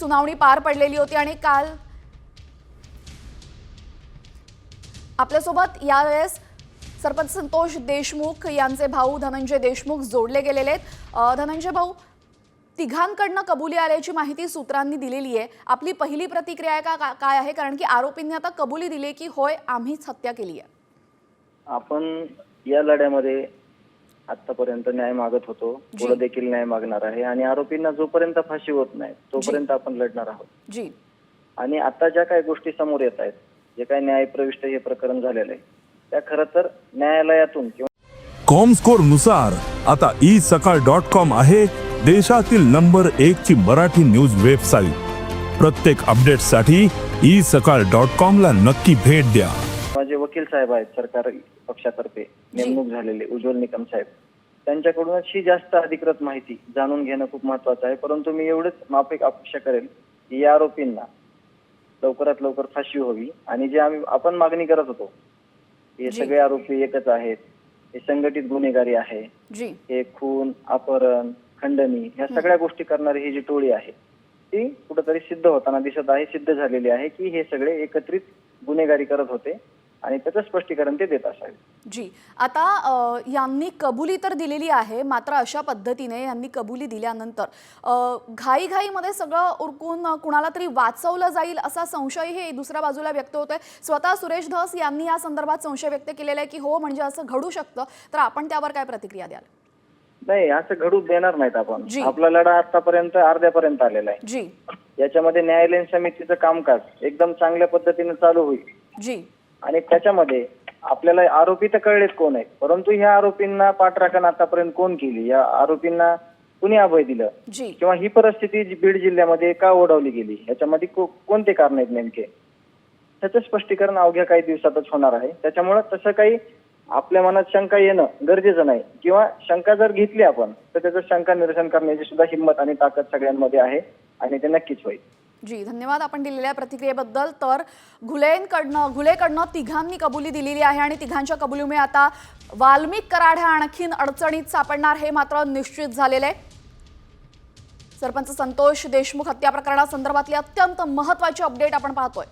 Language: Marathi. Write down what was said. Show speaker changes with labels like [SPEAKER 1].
[SPEAKER 1] सुनावणी पार पडलेली होती आणि काल आपल्यासोबत यावेळेस सरपंच संतोष देशमुख यांचे भाऊ धनंजय देशमुख जोडले गेलेले आहेत. धनंजय भाऊ तिघांकडनं कबुली आल्याची माहिती सूत्रांनी दिलेली आहे. आपली पहिली प्रतिक्रिया आहे का का- काय आहे? कारण की आरोपींनी आता कबुली दिली की होय आम्हीच हत्या केली आहे.
[SPEAKER 2] आपण या लढ्यामध्ये आतापर्यंत न्याय मागत होतो. पुढे देखील न्याय मागणार आहे. आणि आरोपींना जोपर्यंत फाशी होत नाही तोपर्यंत आपण लढणार आहोत.
[SPEAKER 1] जी.
[SPEAKER 2] आणि आता ज्या काही गोष्टी समोर येत आहेत जे काही न्यायप्रविष्ट हे प्रकरण झालेलं आहे त्या खरं तर न्यायालयातून किंवा
[SPEAKER 3] कॉमस्कोरनुसार आता ई सकाळ डॉट कॉम आहे देशातील नंबर एक ची मराठी न्यूज वेबसाईट. प्रत्येक अपडेटसाठी ई सकाळ डॉट कॉम ला नक्की भेट द्या.
[SPEAKER 2] वकील साहेब आहेत सरकार पक्षातर्फे नेमणूक झालेले उज्ज्वल निकम साहेब. त्यांच्याकडूनच ही जास्त अधिकृत माहिती जाणून घेणं खूप महत्वाचं आहे. परंतु मी एवढंच माफिक अपेक्षा करेल की या आरोपींना लवकरात लवकर फाशी व्हावी. आणि जे आम्ही आपण मागणी करत होतो हे. सगळे आरोपी एकच आहेत. हे संघटित गुन्हेगारी आहे. हे खून अपहरण खंडणी ह्या सगळ्या गोष्टी करणारी ही जी टोळी आहे ती कुठंतरी सिद्ध होताना दिसत आहे सिद्ध झालेली आहे की हे सगळे एकत्रित गुन्हेगारी करत होते. आणि त्याचं स्पष्टीकरण ते देत असावे.
[SPEAKER 1] जी. आता यांनी कबुली तर दिलेली आहे मात्र अशा पद्धतीने यांनी कबुली दिल्यानंतर घाईघाईमध्ये सगळं उरकून कुणाला तरी वाचवलं जाईल असा संशय हे दुसऱ्या बाजूला व्यक्त होतोय. स्वतः सुरेश धस यांनी या संदर्भात संशय व्यक्त केलेला आहे की हो म्हणजे असं घडू शकतं. तर आपण त्यावर काय प्रतिक्रिया द्याल?
[SPEAKER 2] नाही असं घडू देणार नाहीत आपण. आपला लढा आतापर्यंत अर्ध्यापर्यंत आलेला आहे.
[SPEAKER 1] जी.
[SPEAKER 2] याच्यामध्ये न्यायालयीन समितीचं कामकाज एकदम चांगल्या पद्धतीने चालू होईल.
[SPEAKER 1] जी.
[SPEAKER 2] आणि त्याच्यामध्ये आपल्याला आरोपी तर कळलेत कोण आहेत. परंतु ह्या आरोपींना पाठराखण आतापर्यंत कोण केली? या आरोपींना कुणी अभय दिलं? किंवा ही परिस्थिती बीड जिल्ह्यामध्ये का ओढवली गेली? याच्यामध्ये कोणते कारण आहेत नेमके? त्याचं स्पष्टीकरण अवघ्या काही दिवसातच होणार आहे. त्याच्यामुळं तसं काही आपल्या मनात शंका येणं गरजेचं नाही. किंवा शंका जर घेतली आपण तर त्याचं शंका निरसन करण्याची सुद्धा हिंमत आणि ताकद सगळ्यांमध्ये आहे आणि ते नक्कीच होईल.
[SPEAKER 1] जी धन्यवाद आपण दिलेल्या प्रतिक्रियेबद्दल. तर घुलेंकडनं घुलेकडनं तिघांनी कबुली दिलेली आहे आणि तिघांच्या कबुलीमुळे आता वाल्मिक कराढ्या आणखीन अडचणीत सापडणार हे मात्र निश्चित झालेलं आहे. सरपंच संतोष देशमुख हत्या प्रकरणासंदर्भातली अत्यंत महत्वाची अपडेट आपण पाहतोय.